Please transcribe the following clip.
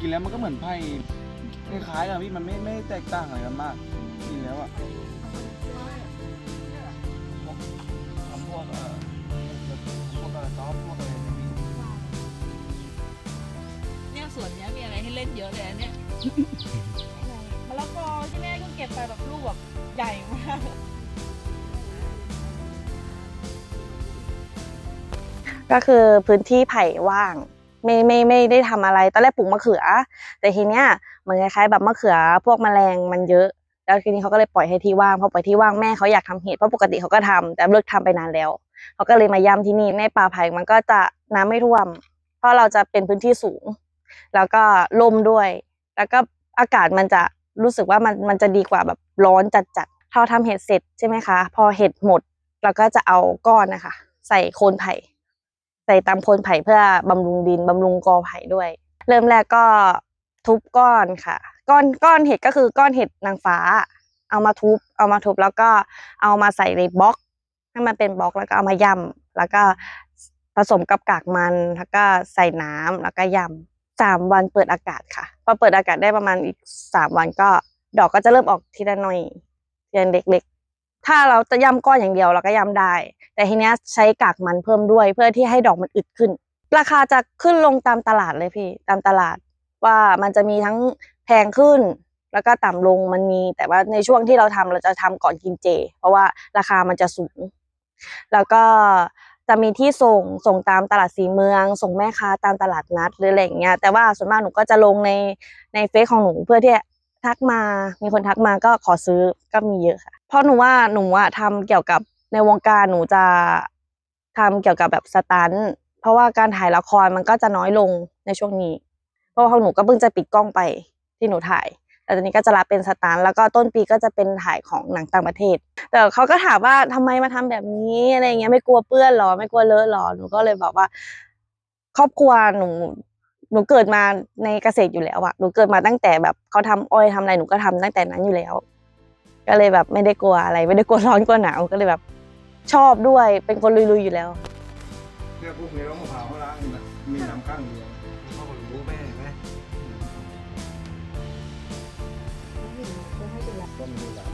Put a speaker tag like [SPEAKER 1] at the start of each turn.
[SPEAKER 1] กินแล้วมันก็เหมือนไพ่คล้ายๆกันพี่มันไม่ไม่แตกต่างอะไรกันมาก กินแล้วอะทำพวกเอ่อพวกกระต๊อบพวกอะไรเนี่ย
[SPEAKER 2] เนี่ยสวนเนี้ยมีอะไรให้เล่นเยอะเลยนเนี่ย ก็
[SPEAKER 3] คือพื้นที่ไผ่ว่าง ไม่ไม่ไม่ได้ทำอะไรตอนแรกปลูกมะเขือ แต่ทีเนี้ยเหมือนคล้ายๆแบบมะเขือพวกแมลงมันเยอะ แล้วทีนี้เขาก็เลยปล่อยให้ที่ว่างพอปล่อยที่ว่างแม่เขาอยากทำเห็ดเพราะปกติเขาก็ทำแต่เลิกทำไปนานแล้วเขาก็เลยมาย่ำที่นี่ในป่าไผ่มันก็จะน้ำไม่ท่วม เพราะเราจะเป็นพื้นที่สูง แล้วก็ลมด้วย แล้วก็อากาศมันจะรู้สึกว่ามันมันจะดีกว่าแบบร้อนจัดๆพอทำเห็ดเสร็จใช่ไหมคะ พอเห็ดหมดเราก็จะเอาก้อนนะคะ ใส่โคนไผ่ ส่ตามโคนไผ่เพื่อบำรุงดินบำรุงกอไผ่ด้วย เริ่มแรกก็ทุบก้อนค่ะ ก้อนก้อนเห็ดก็คือก้อนเห็ดนางฟ้า เอามาทุบ เอามาทุบแล้วก็เอามาใส่ในบล็อกให้มันเป็นบล็อกแล้วก็เอามาย่ำแล้วก็ผสมกับกากมันแล้วก็ใส่น้ำแล้วก็ย่ำสามวันเปิดอากาศค่ะพอเปิดอากาศได้ประมาณอีกสามวันก็ ดอกก็จะเริ่มออกทีละหน่อยทีละเล็กๆ ถ้าเราจะย่ำก้อนอย่างเดียวเราก็ย่ำได้ แต่ทีเนี้ยใช้กากมันเพิ่มด้วยเพื่อที่ให้ดอกมันอึดขึ้น ราคาจะขึ้นลงตามตลาดเลยพี่ตามตลาดว่ามันจะมีทั้งแพงขึ้น แล้วก็ต่ำลงมันมี แต่ว่าในช่วงที่เราทำเราจะทำก่อนกินเจ เพราะว่าราคามันจะสูง แล้วก็จะมีที่ส่งส่งตามตลาดสีเมือง ส่งแม่ค้าตามตลาดนัดหรืออะไรอย่างเงี้ยแต่ว่าส่วนมากหนูก็จะลงในในเฟซของหนูเพื่อที่ ทักมา มีคนทักมาก็ขอซื้อก็มีเยอะค่ะ เพราะหนูว่าหนูอะทำเกี่ยวกับในวงการหนูจะทำเกี่ยวกับแบบสตันท์เพราะว่าการถ่ายละครมันก็จะน้อยลงในช่วงนี้ เพราะว่าของหนูก็เพิ่งจะปิดกล้องไปที่หนูถ่าย แต่ตอนนี้ก็จะรับเป็นสตาร์แล้วก็ต้นปีก็จะเป็นถ่ายของหนังต่างประเทศ แต่เขาก็ถามว่าทำไมมาทำแบบนี้อะไรเงี้ยไม่กลัวเปื้อนหรอ ไม่กลัวเลอะหรอ หนูก็เลยบอกว่า ครอบครัวหนู หนูเกิดมาในเกษตรอยู่แล้วอะหนูเกิดมาตั้งแต่แบบเขาทำอ้อยทำอะไรหนูก็ทำตั้งแต่นั้นอยู่แล้ว ก็เลยแบบไม่ได้กลัวอะไร ไม่ได้กลัวร้อนกลัวหนาวก็เลยแบบชอบด้วยเป็นคนลุยๆอยู่แล้ว
[SPEAKER 1] เนี่ยพวกนี้เรามะพร้าวล้างนี่นะมีน้ำข้างเดียวเขาก็รู้แม่ไหมก็มีน้ำ